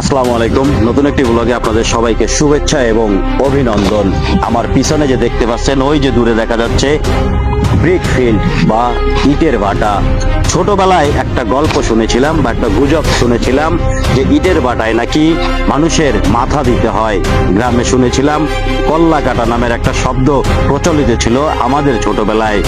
আসসালামু আলাইকুম। নতুন একটি ব্লগে আপনাদের সবাইকে শুভেচ্ছা এবং অভিনন্দন। আমার পিছনে যে দেখতে পাচ্ছেন, ওই যে দূরে দেখা যাচ্ছে ব্রিক ফিল্ড বা ইটের ভাটা ছোটবেলায় একটা গল্প শুনেছিলাম বা একটা গুজব শুনেছিলাম যে ইটের বাটায় নাকি মানুষের মাথা দিতে হয়। গ্রামে শুনেছিলাম, কল্লা কাটা নামের একটা শব্দ প্রচলিত ছিল আমাদের ছোটবেলায়।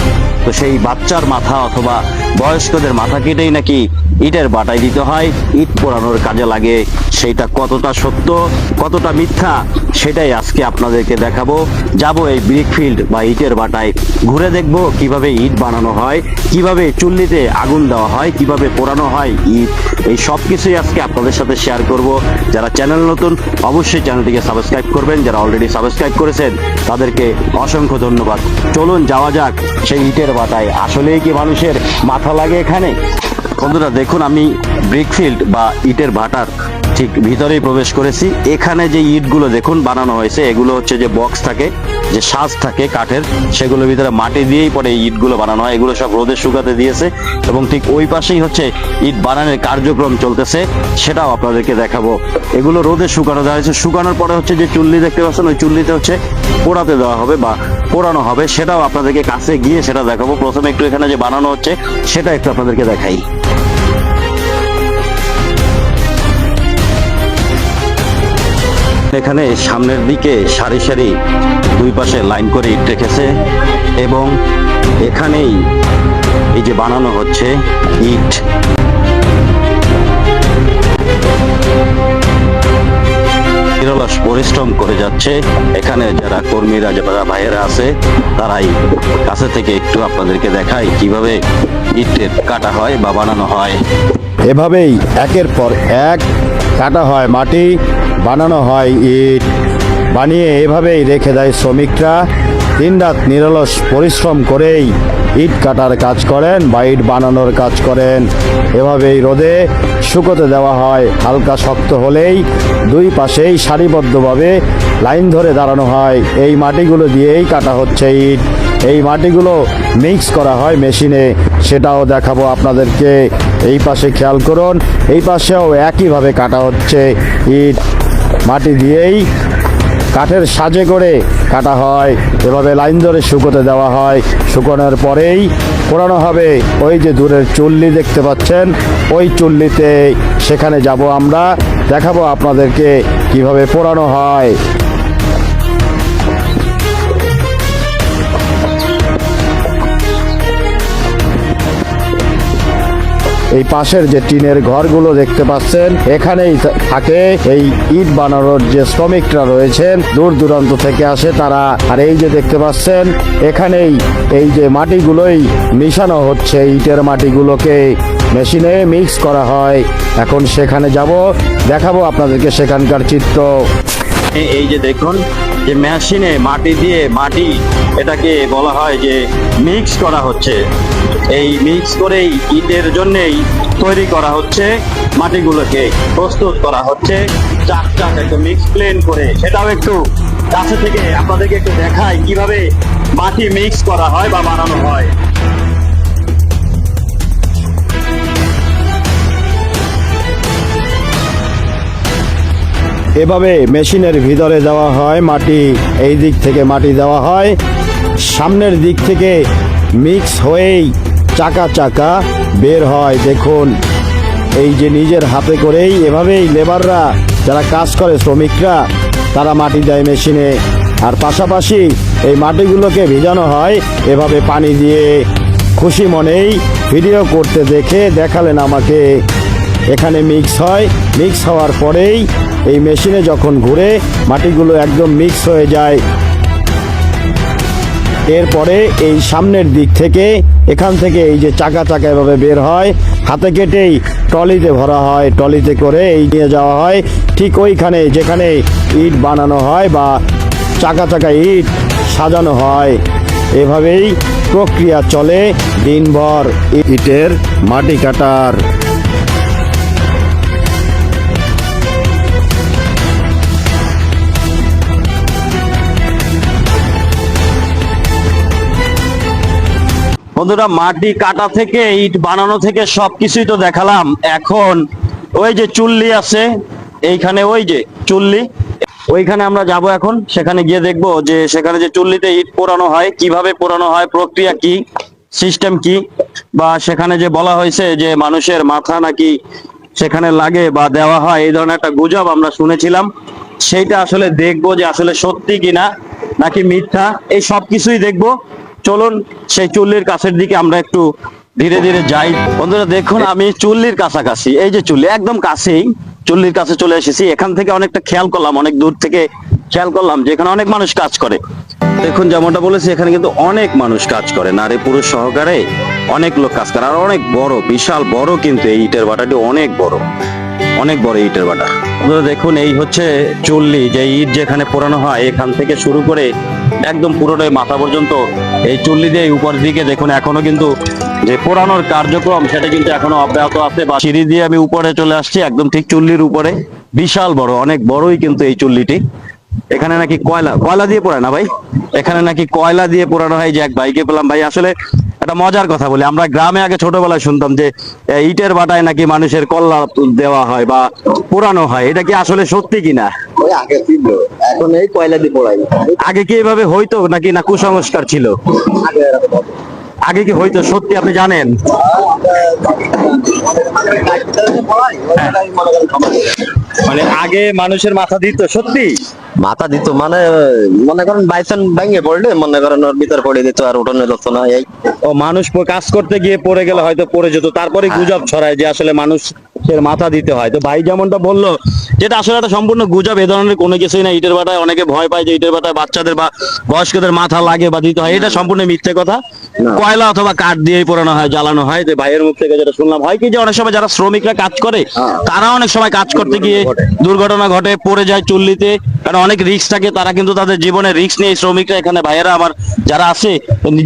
তো সেই বাচ্চার মাথা অথবা বয়স্কদের মাথা কেটেই নাকি ইটের বাটায় দিতে হয়, ইট পোড়ানোর কাজে লাগে। সেইটা কতটা সত্য, কতটা মিথ্যা, সেটাই আজকে আপনাদেরকে দেখাবো। যাব এই ব্রিক ফিল্ড বা ইটের বাটায়। ঘুরে দেখব কীভাবে ইট বানানো হয়, কীভাবে চুল্লিতে আগুন দেওয়া হয়, কীভাবে পোড়ানো হয় ইট। এই সব কিছুই আজকে আপনাদের সাথে শেয়ার করব। যারা চ্যানেল নতুন, অবশ্যই চ্যানেলটিকে সাবস্ক্রাইব করবেন। যারা অলরেডি সাবস্ক্রাইব করেছেন, তাদেরকে অসংখ্য ধন্যবাদ। চলুন যাওয়া যাক সেই ইটের বাটায়। আসলেই কি মানুষের মাথা লাগে এখানে? বন্ধুরা দেখুন আমি ব্রিকফিল্ড বা ইটের ভাটার ঠিক ভিতরেই প্রবেশ করেছি। এখানে যে ইটগুলো দেখুন বানানো হয়েছে, এগুলো হচ্ছে যে বক্স থাকে, যে সাজ থাকে কাঠের সেগুলোর ভিতরে মাটি দিয়েই পরে ইটগুলো বানানো হয়। এগুলো সব রোদে শুকাতে দিয়েছে এবং ঠিক ওই পাশেই হচ্ছে ইট বানানোর কার্যক্রম চলতেছে, সেটাও আপনাদেরকে দেখাবো। এগুলো রোদে শুকানো দেওয়া হয়েছে, শুকানোর পরে হচ্ছে যে চুল্লি দেখতে পাচ্ছেন, ওই চুল্লিতে হচ্ছে পোড়াতে দেওয়া হবে বা পোড়ানো হবে, সেটাও আপনাদেরকে কাছে গিয়ে সেটা দেখাবো। প্রথমে একটু এখানে যে বানানো হচ্ছে, সেটা একটু আপনাদেরকে দেখাই। এখানে সামনের দিকে সারি সারি দুই পাশে লাইন করে ইট রেখেছে এবং এখানেই এই যে বানানো হচ্ছে ইট। পরিশ্রম করে যাচ্ছে। এখানে যারা কর্মীরা, যারা ভাইয়েরা আছে, তারাই কাছে থেকে একটু আপনাদেরকে দেখাই কীভাবে ইটের কাটা হয় বা বানানো হয়। এভাবেই একের পর এক কাটা হয় মাটি। বানানো হয় ইট। বানিয়ে এভাবেই রেখে দেয় শ্রমিকরা। দিনরাত নিরলস পরিশ্রম করেই ইট কাটার কাজ করেন বা ইট বানানোর কাজ করেন। এভাবেই রোদে শুকোতে দেওয়া হয়। হালকা শক্ত হলেই দুই পাশেই সারিবদ্ধভাবে লাইন ধরে দাঁড়ানো হয়। এই মাটিগুলো দিয়েই কাটা হচ্ছে ইট। এই মাটিগুলো মিক্স করা হয় মেশিনে। সেটাও দেখাবো আপনাদেরকে। এই পাশে খেয়াল করুন, এই পাশেও একইভাবে কাটা হচ্ছে ইট। মাটি দিয়েই কাঠের সাজে করে কাটা হয়। এভাবে লাইন ধরে শুকোতে দেওয়া হয়। শুকোনোর পরেই পোড়ানো হবে। ওই যে দূরের চুল্লি দেখতে পাচ্ছেন, ওই চুল্লিতে সেখানে যাব আমরা। দেখাবো আপনাদেরকে কীভাবে পোড়ানো হয়। এই পাশের যে টিনের ঘরগুলো দেখতে পাচ্ছেন, এখানেই থাকে এই ইট বানানোর যে শ্রমিকরা রয়েছেন। দূর দূরান্ত থেকে আসে তারা। আর এই যে দেখতে পাচ্ছেন, এখানেই এই যে মাটিগুলোই মিশানো হচ্ছে। ইটের মাটিগুলোকে মেশিনে মিক্স করা হয়। এখন সেখানে যাব, দেখাবো আপনাদেরকে সেখানকার চিত্র। এই যে দেখুন যে মেশিনে মাটি দিয়ে মাটি এটাকে বলা হয় যে মিক্স করা হচ্ছে। এই মিক্স করেই ইটের জন্যেই তৈরি করা হচ্ছে মাটিগুলোকে, প্রস্তুত করা হচ্ছে। চাক চাক একটু মিক্স প্লেন করে। সেটাও একটু কাছে থেকে আপনাদেরকে একটু দেখায় কীভাবে মাটি মিক্স করা হয় বা বানানো হয়। এভাবে মেশিনের ভিতরে দেওয়া হয় মাটি, এই দিক থেকে মাটি দেওয়া হয়। সামনের দিক থেকে মিক্স হয়েই চাকা চাকা বের হয়, দেখুন। এই যে নিজের হাতে করেই এভাবেই লেবাররা, যারা কাজ করে শ্রমিকরা, তারা মাটি দেয় মেশিনে। আর পাশাপাশি এই মাটিগুলোকে ভিজানো হয়, এভাবে পানি দিয়ে। খুশি মনেই ভিডিও করতে দেখে দেখালেন আমাকে। এখানে মিক্স হয়। মিক্স হওয়ার পরেই এই মেশিনে যখন ঘুরে, মাটিগুলো একদম মিক্স হয়ে যায়। এরপরে এই সামনের দিক থেকে, এখান থেকে এই যে চাকা চাকা এভাবে বের হয়। হাতে কেটেই ট্রলিতে ভরা হয়। ট্রলিতে করে এই নিয়ে যাওয়া হয়। ঠিক ওইখানে যেখানে ইট বানানো হয় বা চাকা চাকা ইট সাজানো হয়, এভাবেই প্রক্রিয়া চলে দিনভর। ইটের মাটি কাটার। বন্ধুরা, মাটি কাটা থেকে, ইট বানানো থেকে সবকিছুই তো দেখালাম। এখন ওই যে চুল্লি আছে, এইখানে ওই যে চুল্লি, ওইখানে আমরা যাব এখন। সেখানে গিয়ে দেখব যে সেখানে যে চুল্লিতে ইট পোড়ানো হয়, কীভাবে পোড়ানো হয়, প্রক্রিয়া কি, সিস্টেম কি, বা সেখানে যে বলা হয়েছে যে মানুষের মাথা নাকি সেখানে লাগে বা দেওয়া হয়, এই ধরনের একটা গুজব আমরা শুনেছিলাম। সেইটা আসলে দেখব যে আসলে সত্যি কিনা, নাকি মিথ্যা, এই সব কিছুই দেখব। চলুন সেই চুল্লির কাছের দিকে আমরা একটু ধীরে ধীরে যাই। বন্ধুরা, দেখুন, আমি চুল্লির কাছাকাছি। এই যে চুল্লি, একদম কাছেই চুল্লির কাছে চলে এসেছি। এখান থেকে অনেকটা খেয়াল করলাম, অনেক দূর থেকে খেয়াল করলাম যে এখানে অনেক মানুষ কাজ করে। দেখুন, যেমনটা বলেছি, এখানে কিন্তু অনেক মানুষ কাজ করে। নারী পুরুষ সহকারে অনেক লোক কাজ করে। আর অনেক বড়, বিশাল বড় কিন্তু এই ইটের বাটাটি অনেক বড়। অনেক বড় ইটের বাটা। দেখুন, এই হচ্ছে চুল্লি। যে ইট যেখানে পোড়ানো হয়, এখান থেকে শুরু করে একদম পুরোটাই মাথা পর্যন্ত। এই চুল্লি দিয়ে উপর দিকে দেখুন, এখনও কিন্তু যে পোড়ানোর কার্যক্রম, সেটা কিন্তু এখনও অব্যাহত আছে। বা সিঁড়ি দিয়ে আমি উপরে চলে আসছি, একদম ঠিক চুল্লির উপরে। বিশাল বড়, অনেক বড়ই কিন্তু এই চুল্লিটি। এখানে নাকি কয়লা কয়লা দিয়ে পোড়ায় না ভাই? এখানে নাকি কয়লা দিয়ে পোড়ানো হয় যে এক ভাইকে পেলাম ভাই। আসলে একটা মজার কথা বলি। আমরা গ্রামে আগে ছোটবেলায় শুনতাম যে ইটের বাটায় নাকি মানুষের কল্লা দেওয়া হয় বা পোড়ানো হয়। এটা কি আসলে সত্যি কিনা? আগে ছিল। এখন এই কয়লা দিয়ে পড়াই। আগে কি এভাবে হইতো নাকি না কুসংস্কার ছিল? আগে কি হইতো সত্যি আপনি জানেন? ওইটাই মনে আগে মানুষের মাথা দিত সত্যি? মাথা দিত মানে মনে করেন বাইসন ভেঙে পড়লে মনে করেন ওর ভিতর পড়ে দিত আর উঠানো যেত না এই। ও মানুষ কাজ করতে গিয়ে পড়ে গেলে হয়তো পড়ে যেত তারপরে গুজব ছড়ায় যে আসলে মানুষের মাথা দিতে হয়। তো ভাই যেমনটা বলল যেটা আসলে একটা সম্পূর্ণ গুজব এ ধরনের কোনো কিছুই না। ইটের বাটায় অনেকে ভয় পায় যে ইটের বাটায় বাচ্চাদের বা বয়স্কদের মাথা লাগে বা দিতে হয়। এটা সম্পূর্ণ মিথ্যে কথা। কয়লা অথবা কাঠ দিয়েই পোড়ানো হয় জ্বালানো হয়। যে ভাইয়ের মুখ থেকে যেটা শুনলাম হয় কি যে অনেক সময় যারা শ্রমিকরা কাজ করে তারা অনেক সময় কাজ করতে গিয়ে দুর্ঘটনা ঘটে। পড়ে যায় চুল্লিতে। কারণ অনেক রিস্ক থাকে তারা কিন্তু তাদের জীবনে রিস্ক নিয়ে শ্রমিকরা এখানে ভাইয়েরা আমার যারা আছে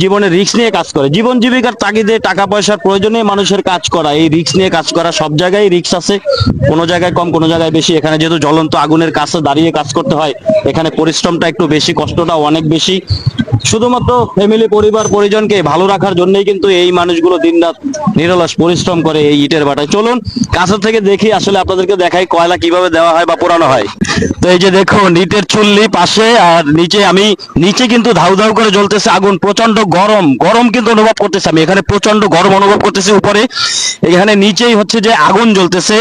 জীবনে রিস্ক নিয়ে কাজ করে। জীবন জীবিকার তাগিদে টাকা পয়সার প্রয়োজনে মানুষের কাজ করা এই রিস্ক নিয়ে কাজ করা সব জায়গায় রিস্ক আছে, কোনো জায়গায় কম, কোনো জায়গায় বেশি। এখানে যেহেতু জ্বলন্ত আগুনের কাছে দাঁড়িয়ে কাজ করতে হয়, এখানে পরিশ্রমটা একটু বেশি, কষ্টটা অনেক বেশি। শুধুমাত্র ফ্যামিলি পরিবার, পরিজনকে ভালো রাখার জন্যই কিন্তু এই মানুষগুলো দিনরাত নিরলস পরিশ্রম করে এই ইটের বাটায়। চলুন কাছে থেকে দেখি আসলে আপনাদেরকে দেখাই কয়লা কীভাবে দেওয়া হয় বা পোড়ানো হয়। তো এই যে দেখুন, ইটের চুল্লি পাশে আর নিচে আমি, নিচে কিন্তু ধাউ ধাউ করে জ্বলতেছে আগুন প্রচণ্ড গরম গরম কিন্তু অনুভব করতেছে আমি। এখানে প্রচণ্ড গরম অনুভব করতেছি উপরে। এখানে নিচেই হচ্ছে যে আগুন জ্বলতেছে,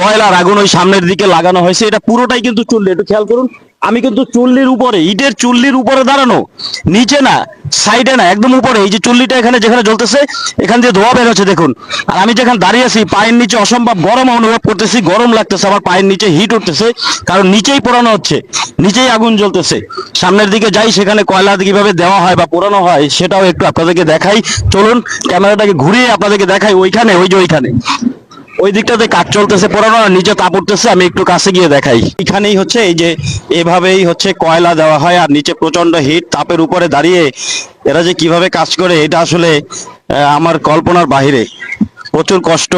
কয়লার আগুন ওই সামনের দিকে লাগানো হয়েছে। এটা পুরোটাই কিন্তু চুল্লি, একটু খেয়াল করুন। আমি কিন্তু চুল্লির উপরে, ইটের চুল্লির উপরে দাঁড়ানো। নিচে না সাইডে না, একদম উপরে, এই যে চুল্লিটা এখানে যেখানে জ্বলতেছে, এখান দিয়ে ধোয়া বের হচ্ছে, দেখুন। আর আমি যেখানে দাঁড়িয়ে আছি, পায়ের নিচে অসম্ভব গরম অনুভব করতেছি, গরম লাগতেছে, আমার পায়ের নিচে হিট উঠতেছে, কারণ নিচেই পোড়ানো হচ্ছে, নিচেই আগুন জ্বলতেছে। সামনের দিকে যাই, সেখানে কয়লা কীভাবে দেওয়া হয় বা পোড়ানো হয়, সেটাও একটু আপনাদেরকে দেখাই। চলুন, ক্যামেরাটাকে ঘুরিয়ে আপনাদেরকে দেখাই, ওইখানে, ওই যে ওইখানে। ওই দিকটাতে কাজ চলতেছে পড়ানো নিচে তাপ উঠতেছে আমি একটু কাছে গিয়ে দেখাই। এখানেই হচ্ছে এই যে, এভাবেই হচ্ছে কয়লা দেওয়া হয়, আর নিচে প্রচণ্ড হিট তাপের উপরে দাঁড়িয়ে এরা যে কীভাবে কাজ করে, এটা আসলে আমার কল্পনার বাইরে প্রচুর কষ্ট।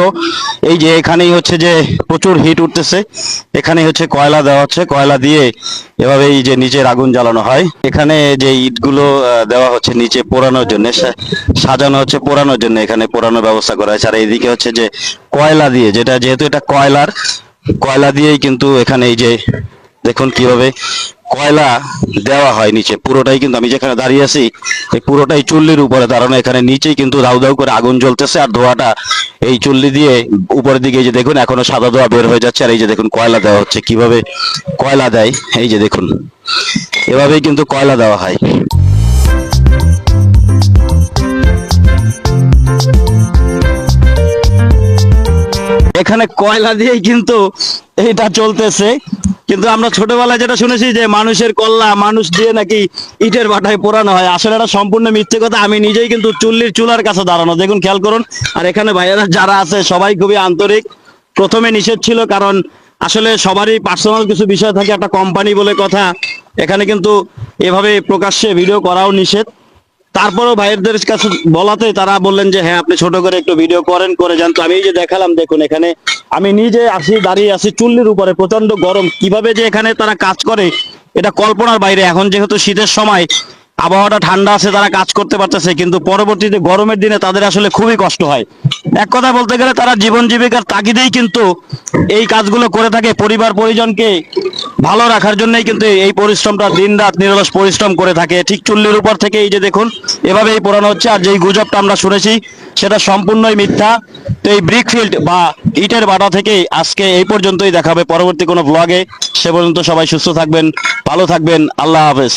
এই যে এখানেই হচ্ছে যে প্রচুর হিট উঠতেছে। এখানেই হচ্ছে কয়লা দেওয়া হচ্ছে। কয়লা দিয়ে এভাবে এই যে নিচের আগুন জ্বালানো হয়। এখানে যে ইটগুলো দেওয়া হচ্ছে নিচে পোড়ানোর জন্য সাজানো হচ্ছে পোড়ানোর জন্য এখানে পোড়ানোর ব্যবস্থা করা হয়েছে। আর এইদিকে হচ্ছে যে কয়লা দিয়ে, যেটা যেহেতু এটা কয়লার, কয়লা দিয়েই কিন্তু এখানে এই যে, দেখুন কীভাবে কয়লা দেওয়া হয় নিচে। পুরোটাই কিন্তু আমি যেখানে দাঁড়িয়ে আছি, এই পুরোটাই চুল্লির উপরে দাঁড়ানো। এখানে নিচেই কিন্তু দাউ দাউ করে আগুন জ্বলতেছে আর ধোঁয়াটা এই চুল্লি দিয়ে উপরের দিকে এই যে দেখুন, এখনও সাদা ধোঁয়া বের হয়ে যাচ্ছে। আর এই যে দেখুন, কয়লা দেওয়া হচ্ছে। কীভাবে কয়লা দেয়? এই যে দেখুন, এভাবেই কিন্তু কয়লা দেওয়া হয়। এখানে কয়লা দিয়েই কিন্তু এটা চলতেছে। কিন্তু আমরা ছোটবেলায় যেটা শুনেছি যে মানুষের কল্লা মানুষ দিয়ে নাকি ইটের বাটায় পোড়ানো হয়। আসলে এটা সম্পূর্ণ মিথ্যে কথা। আমি নিজেই কিন্তু চুল্লির চুলার কাছে দাঁড়ানো। দেখুন, খেয়াল করুন, আর এখানে ভাইয়েরা যারা আছে, সবাই খুবই আন্তরিক। প্রথমে নিষেধ ছিল, কারণ আসলে সবারই পার্সোনাল কিছু বিষয় থাকে, একটা কোম্পানি বলে কথা। এখানে কিন্তু এভাবে প্রকাশ্যে ভিডিও করাও নিষেধ। তারপরেও ভাইয়েরদের কাছে বলাতে তারা বললেন যে হ্যাঁ আপনি ছোট করে একটু ভিডিও করেন, করে যান। তো আমি এই যে দেখালাম, দেখুন এখানে আমি নিজে আসি, দাঁড়িয়ে আছি চুল্লির উপরে প্রচণ্ড গরম। কীভাবে যে এখানে তারা কাজ করে, এটা কল্পনার বাইরে। এখন যেহেতু শীতের সময়, আবহাওয়াটা ঠান্ডা আছে, তারা কাজ করতে পারতেছে, কিন্তু পরবর্তীতে গরমের দিনে তাদের আসলে খুবই কষ্ট হয়। এক কথা বলতে গেলে তারা জীবন জীবিকার তাগিদেই কিন্তু এই কাজগুলো করে থাকে। পরিবার পরিজনকে ভালো রাখার জন্যই কিন্তু এই পরিশ্রমটা দিন রাত নিরলস পরিশ্রম করে থাকে। ঠিক চুল্লির উপর থেকে এই যে দেখুন, এভাবেই পোড়ানো হচ্ছে আর যেই গুজবটা আমরা শুনেছি, সেটা সম্পূর্ণই মিথ্যা। তো এই ব্রিকফিল্ড বা ইটের বাটা থেকেই আজকে এই পর্যন্তই দেখাবে। পরবর্তী কোনো ব্লগে সে পর্যন্ত সবাই সুস্থ থাকবেন, ভালো থাকবেন। আল্লাহ হাফেজ।